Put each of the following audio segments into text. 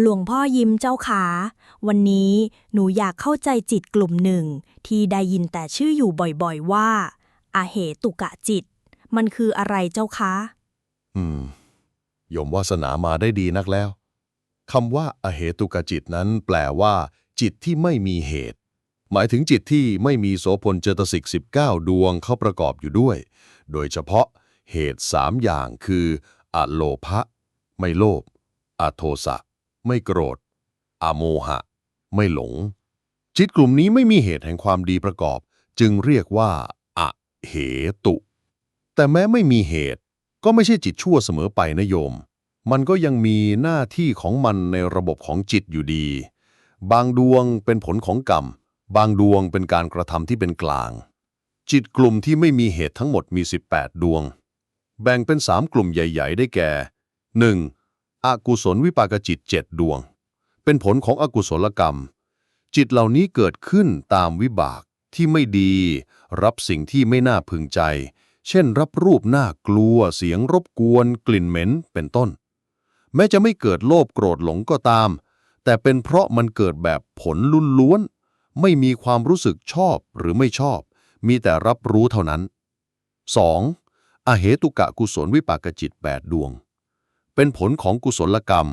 หลวงพ่อยิ้มเจ้าขา วันนี้หนูอยากเข้าใจจิตกลุ่มหนึ่ง ที่ได้ยินแต่ชื่ออยู่บ่อยๆว่า อาเหตุกะจิต มันคืออะไรเจ้าคะ อืมโยมวาสนามาได้ดีนักแล้วคำว่าอเหตุกะจิตนั้น แปลว่า จิตที่ไม่มีเหตุ หมายถึงจิตที่ไม่มีโสพลเจตสิก 19 ดวงเข้าประกอบอยู่ด้วย โดยเฉพาะเหตุสามอย่างคืออโลภะไม่โลภอโทสะ ไม่โกรธอโมหะ ไม่หลง จิตกลุ่มนี้ไม่มีเหตุแห่งความดีประกอบ จึงเรียกว่าอเหตุ แต่แม้ไม่มีเหตุ ก็ไม่ใช่จิตชั่วเสมอไปนะโยม มันก็ยังมีหน้าที่ของมันในระบบของจิตอยู่ดี บางดวงเป็นผลของกรรม บางดวงเป็นการกระทำที่เป็นกลาง จิตกลุ่มที่ไม่มีเหตุทั้งหมดมี 18 ดวง แบ่งเป็น 3 กลุ่มใหญ่ ๆ ได้แก่ 1. อกุศลวิปากจิต7ดดวง เป็นผลของอกุศลกรรม จิตเหล่านี้เกิดขึ้นตามวิบากที่ไม่ดี รับสิ่งที่ไม่น่าพึงใจ เช่น รับรูปน่ากลัวเสียงรบกวน กลิ่นเหม็นเป็นต้น แม้จะไม่เกิดโลภโกรธหลงก็ตาม แต่เป็นเพราะมันเกิดแบบผลลุ่นล้วน ไม่มีความรู้สึกชอบหรือไม่ชอบ มีแต่รับรู้เท่านั้น 2. อเหตุกะกุศลวิปากจิต 8 ดวง เป็นผลของกุศลกรรม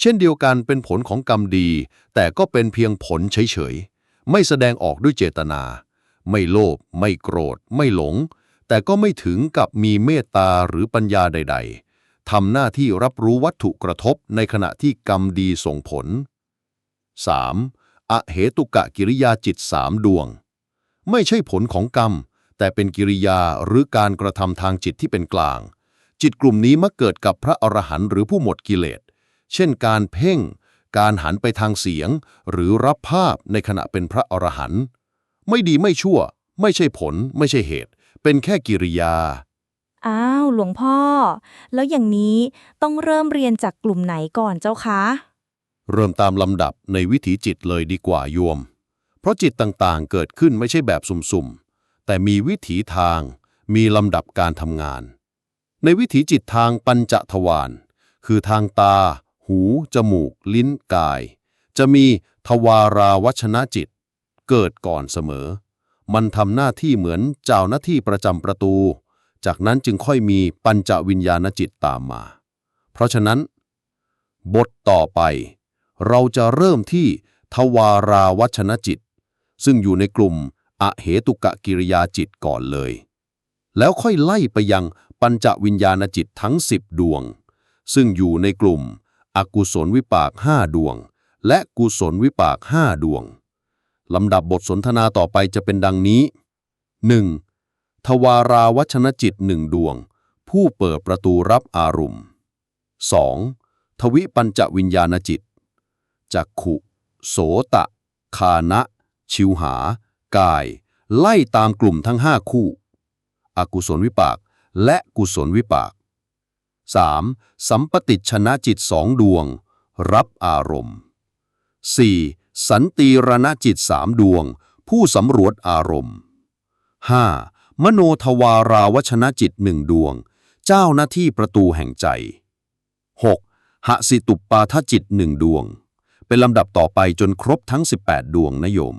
เช่นเดียวกันเป็นผลของกรรมดี แต่ก็เป็นเพียงผลเฉยๆ ไม่แสดงออกด้วยเจตนา ไม่โลภไม่โกรธ ไม่หลง แต่ก็ไม่ถึงกับมีเมตตาหรือปัญญาใด ๆทำหน้าที่รับรู้วัตถุกระทบในขณะที่กรรมดีส่งผล 3. อเหตุกะกิริยาจิตสามดวง ไม่ใช่ผลของกรรม แต่เป็นกิริยาหรือการกระทำทางจิตที่เป็นกลาง จิตกลุ่มนี้มักเกิดกับพระอรหันต์หรือผู้หมดกิเลส เช่นการเพ่ง การหันไปทางเสียง หรือรับภาพในขณะเป็นพระอรหันต์ไม่ดีไม่ชั่ว ไม่ใช่ผล ไม่ใช่เหตุ เป็นแค่กิริยา อ้าว หลวงพ่อ แล้วอย่างนี้ต้องเริ่มเรียนจากกลุ่มไหนก่อนเจ้าคะ เริ่มตามลำดับในวิถีจิตเลยดีกว่าโยม เพราะจิตต่างๆ เกิดขึ้นไม่ใช่แบบสุ่มๆ แต่มีวิถีทาง มีลำดับการทำงาน ในวิถีจิตทางปัญจทวารคือทางตา หู จมูก ลิ้น กาย จะมีทวาราวัชนะจิต เกิดก่อนเสมอ มันทำหน้าที่เหมือนเจ้าหน้าที่ประจำประตู จากนั้นจึงค่อยมีปัญจวิญญาณจิตตามมา เพราะฉะนั้น บทต่อไป เราจะเริ่มที่ทวาราวัชนจิต ซึ่งอยู่ในกลุ่มอเหตุกะกิริยาจิตก่อนเลย แล้วค่อยไล่ไปยัง ปัญจวิญญาณจิตทั้ง 10 ดวง ซึ่งอยู่ในกลุ่ม อกุศลวิปากห้าดวง และกุศลวิปากห้าดวงลำดับบทสนทนาต่อไปจะเป็นดังนี้ 1. ทวาราวัชนจิตหนึ่งดวง ผู้เปิดประตูรับอารมณ์ 2. ทวิปัญจวิญญาณจิต จักขุ โสตะ คานะ ชิวหา กาย ไล่ตามกลุ่มทั้งห้าคู่ อกุศลวิปาก และกุศลวิปาก 3. สัมปติชนะจิตสองดวง รับอารมณ์ 4. สันติรณจิตสามดวง ผู้สำรวจอารมณ์ 5. มโนทวาราวชนะจิตหนึ่งดวง เจ้าหน้าที่ประตูแห่งใจ 6. หสิตุปปาทจิตหนึ่งดวง เป็นลำดับต่อไปจนครบทั้ง 18 ดวงนะโยม